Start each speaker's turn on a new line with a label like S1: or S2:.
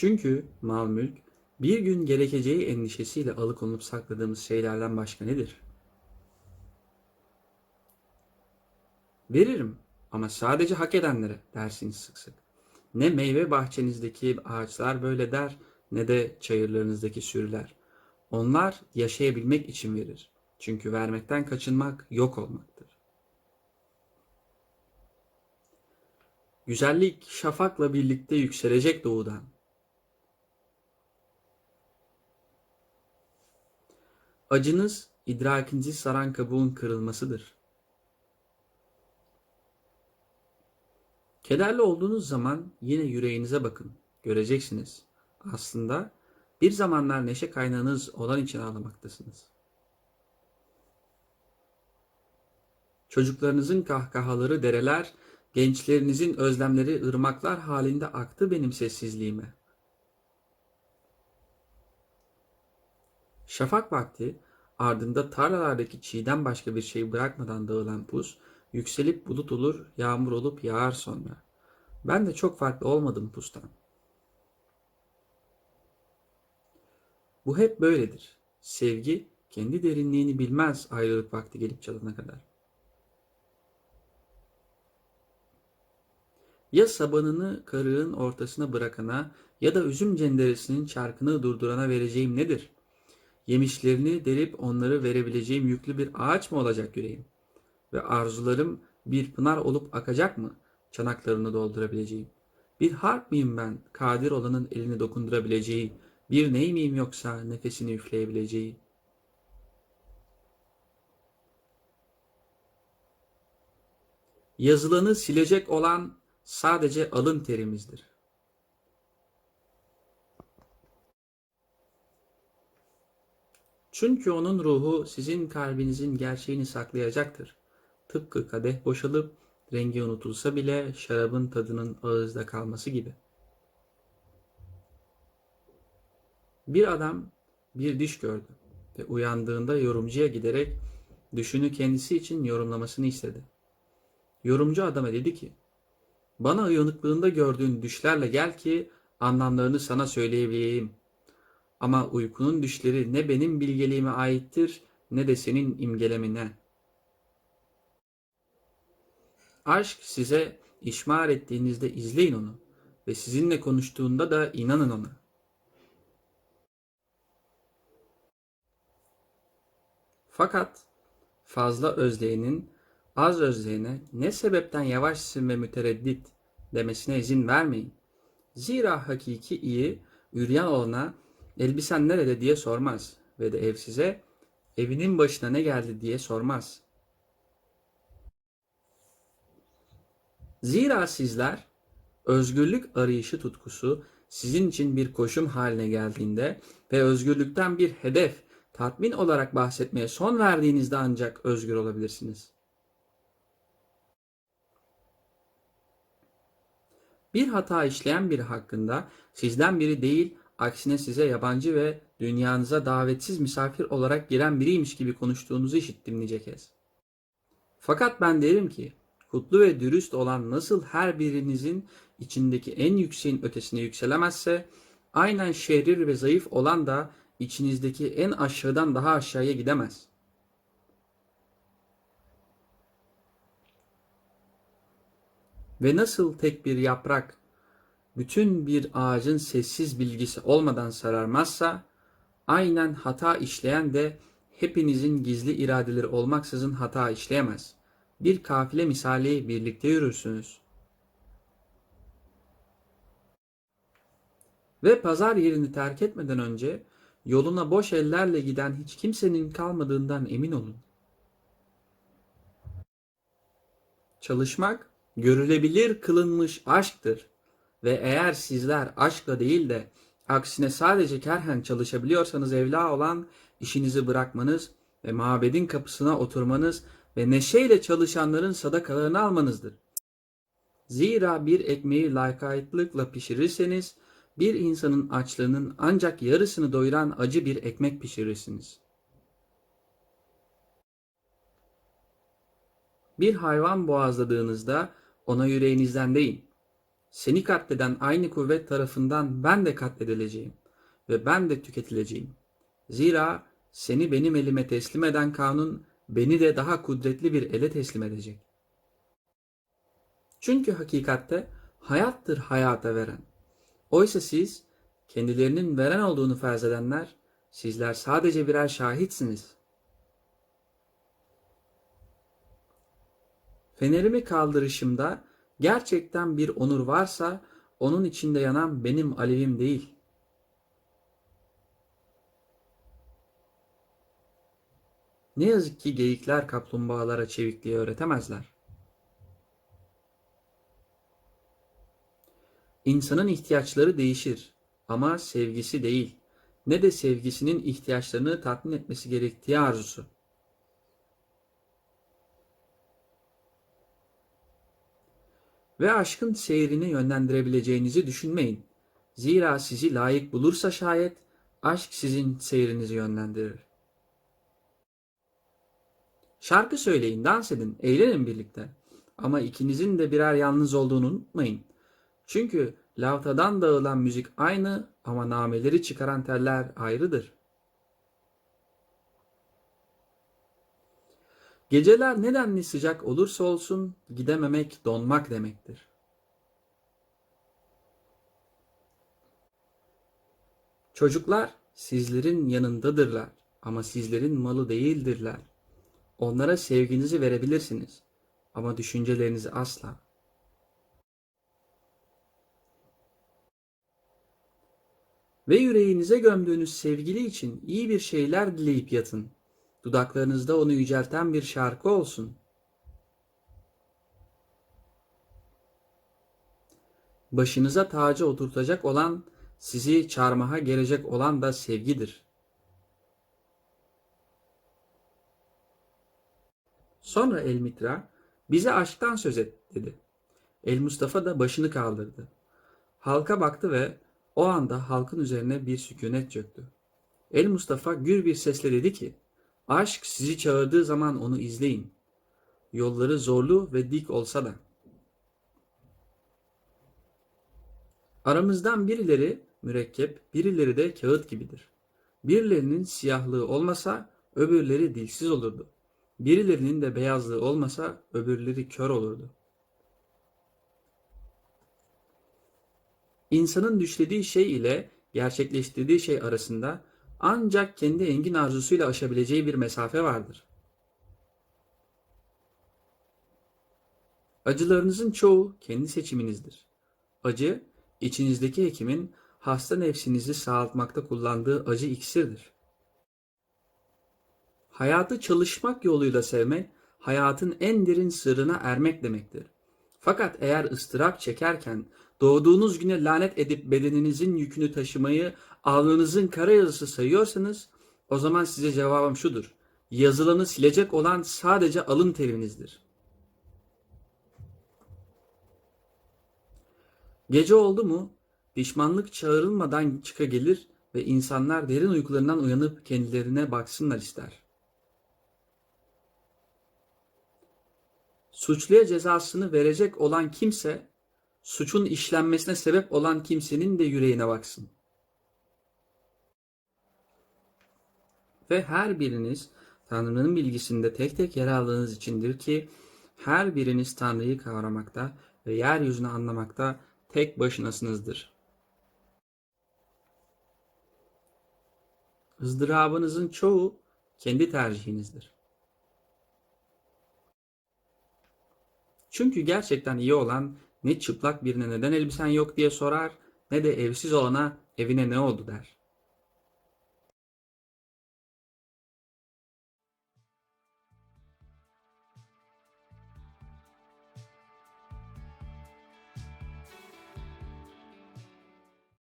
S1: Çünkü mal mülk bir gün gerekeceği endişesiyle alıkonup sakladığımız şeylerden başka nedir? Veririm ama sadece hak edenlere dersiniz sık sık. Ne meyve bahçenizdeki ağaçlar böyle der ne de çayırlarınızdaki sürüler. Onlar yaşayabilmek için verir. Çünkü vermekten kaçınmak yok olmaktır. Güzellik şafakla birlikte yükselecek doğudan. Acınız idrakinizi saran kabuğun kırılmasıdır. Kederli olduğunuz zaman yine yüreğinize bakın. Göreceksiniz. Aslında bir zamanlar neşe kaynağınız olan için ağlamaktasınız. Çocuklarınızın kahkahaları dereler, gençlerinizin özlemleri ırmaklar halinde aktı benim sessizliğime. Şafak vakti ardında tarlalardaki çiğden başka bir şey bırakmadan dağılan pus, yükselip bulut olur, yağmur olup yağar sonra. Ben de çok farklı olmadım pustan. Bu hep böyledir. Sevgi kendi derinliğini bilmez ayrılık vakti gelip çalana kadar. Ya sabanını karığın ortasına bırakana ya da üzüm cenderesinin çarkını durdurana vereceğim nedir? Yemişlerini delip onları verebileceğim yüklü bir ağaç mı olacak yüreğim? Ve arzularım bir pınar olup akacak mı? Çanaklarını doldurabileceğim. Bir harp miyim ben, kadir olanın elini dokundurabileceği, bir ney miyim yoksa nefesini üfleyebileceği? Yazılanı silecek olan sadece alın terimizdir. Çünkü onun ruhu sizin kalbinizin gerçeğini saklayacaktır. Tıpkı kadeh boşalıp rengi unutulsa bile şarabın tadının ağızda kalması gibi. Bir adam bir düş gördü ve uyandığında yorumcuya giderek düşünü kendisi için yorumlamasını istedi. Yorumcu adama dedi ki, bana uyanıklığında gördüğün düşlerle gel ki anlamlarını sana söyleyebileyim. Ama uykunun düşleri ne benim bilgeliğime aittir ne de senin imgelemine. Aşk size işmar ettiğinizde izleyin onu ve sizinle konuştuğunda da inanın ona. Fakat fazla özleyenin az özleyene ne sebepten yavaşsın ve mütereddit demesine izin vermeyin. Zira hakiki iyi üryan olana elbisen nerede diye sormaz ve de evsize evinin başına ne geldi diye sormaz. Zira sizler özgürlük arayışı tutkusu sizin için bir koşum haline geldiğinde ve özgürlükten bir hedef, tatmin olarak bahsetmeye son verdiğinizde ancak özgür olabilirsiniz. Bir hata işleyen biri hakkında sizden biri değil, aksine size yabancı ve dünyanıza davetsiz misafir olarak giren biriymiş gibi konuştuğunuzu işittim nice kez. Fakat ben derim ki, kutlu ve dürüst olan nasıl her birinizin içindeki en yükseğin ötesine yükselemezse, aynen şerir ve zayıf olan da içinizdeki en aşağıdan daha aşağıya gidemez. Ve nasıl tek bir yaprak bütün bir ağacın sessiz bilgisi olmadan sararmazsa, aynen hata işleyen de hepinizin gizli iradeleri olmaksızın hata işleyemez. Bir kafile misali birlikte yürürsünüz. Ve pazar yerini terk etmeden önce yoluna boş ellerle giden hiç kimsenin kalmadığından emin olun. Çalışmak görülebilir kılınmış aşktır ve eğer sizler aşkla değil de aksine sadece kerhen çalışabiliyorsanız evla olan işinizi bırakmanız ve mabedin kapısına oturmanız ve neşeyle çalışanların sadakalarını almanızdır. Zira bir ekmeği lakaytlıkla pişirirseniz bir insanın açlığının ancak yarısını doyuran acı bir ekmek pişirirsiniz. Bir hayvan boğazladığınızda ona yüreğinizden değil, Seni katleden aynı kuvvet tarafından ben de katledileceğim ve ben de tüketileceğim. Zira seni benim elime teslim eden kanun beni de daha kudretli bir ele teslim edecek. Çünkü hakikatte hayattır hayata veren. Oysa siz kendilerinin veren olduğunu farz edenler, sizler sadece birer şahitsiniz. Fenerimi kaldırışımda gerçekten bir onur varsa onun içinde yanan benim alevim değil. Ne yazık ki geyikler kaplumbağalara çevikliği öğretemezler. İnsanın ihtiyaçları değişir ama sevgisi değil. Ne de sevgisinin ihtiyaçlarını tatmin etmesi gerektiği arzusu. Ve aşkın seyrini yönlendirebileceğinizi düşünmeyin. Zira sizi layık bulursa şayet aşk sizin seyrinizi yönlendirir. Şarkı söyleyin, dans edin, eğlenin birlikte. Ama ikinizin de birer yalnız olduğunu unutmayın. Çünkü lavtadan dağılan müzik aynı ama nameleri çıkaran teller ayrıdır. Geceler nedenli sıcak olursa olsun gidememek donmak demektir. Çocuklar sizlerin yanındadırlar ama sizlerin malı değildirler. Onlara sevginizi verebilirsiniz ama düşüncelerinizi asla. Ve yüreğinize gömdüğünüz sevgili için iyi bir şeyler dileyip yatın. Dudaklarınızda onu yücelten bir şarkı olsun. Başınıza tacı oturtacak olan, sizi çarmıha gelecek olan da sevgidir. Sonra El Mitra, bize aşktan söz et dedi. El Mustafa da başını kaldırdı. Halka baktı ve o anda halkın üzerine bir sükunet çöktü. El Mustafa gür bir sesle dedi ki, Aşk sizi çağırdığı zaman onu izleyin. Yolları zorlu ve dik olsa da. Aramızdan birileri mürekkep, birileri de kağıt gibidir. Birilerinin siyahlığı olmasa öbürleri dilsiz olurdu. Birilerinin de beyazlığı olmasa öbürleri kör olurdu. İnsanın düşlediği şey ile gerçekleştirdiği şey arasında ancak kendi engin arzusuyla aşabileceği bir mesafe vardır. Acılarınızın çoğu kendi seçiminizdir. Acı, içinizdeki hekimin hasta nefsinizi sağaltmakta kullandığı acı iksirdir. Hayatı çalışmak yoluyla sevmek, hayatın en derin sırrına ermek demektir. Fakat eğer ıstırap çekerken doğduğunuz güne lanet edip bedeninizin yükünü taşımayı alnınızın kara yazısı sayıyorsanız o zaman size cevabım şudur. Yazılanı silecek olan sadece alın terinizdir. Gece oldu mu pişmanlık çağrılmadan çıka gelir ve insanlar derin uykularından uyanıp kendilerine baksınlar ister. Suçluya cezasını verecek olan kimse suçun işlenmesine sebep olan kimsenin de yüreğine baksın. Ve her biriniz Tanrı'nın bilgisinde tek tek yer aldığınız içindir ki her biriniz Tanrı'yı kavramakta ve yeryüzünü anlamakta tek başınasınızdır. ızdırabınızın çoğu kendi tercihinizdir. Çünkü gerçekten iyi olan ne çıplak birine neden elbisen yok diye sorar ne de evsiz olana evine ne oldu der.